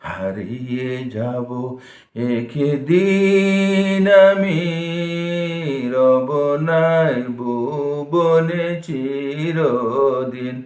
হারিয়ে যাব একদিন আমি। রব নাই ভুবনে চিরদিন।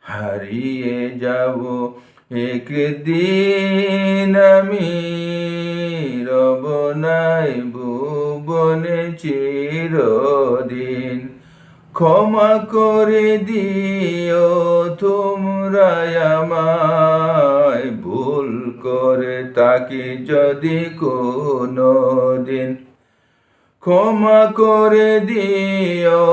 হারিয়ে যাব একদিন আমি। রব নাই ভুবনে চিরদিন। ক্ষমা করে দিও তোমরা আমায়। ভুল করে তাকে যদি কোনো দিন ক্ষমা করে দিও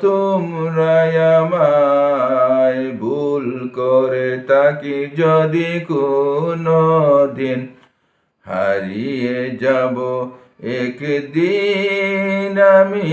তোমরা আমায়। ভুল করে তাকে যদি কোনো দিন হারিয়ে যাব একদিন আমি।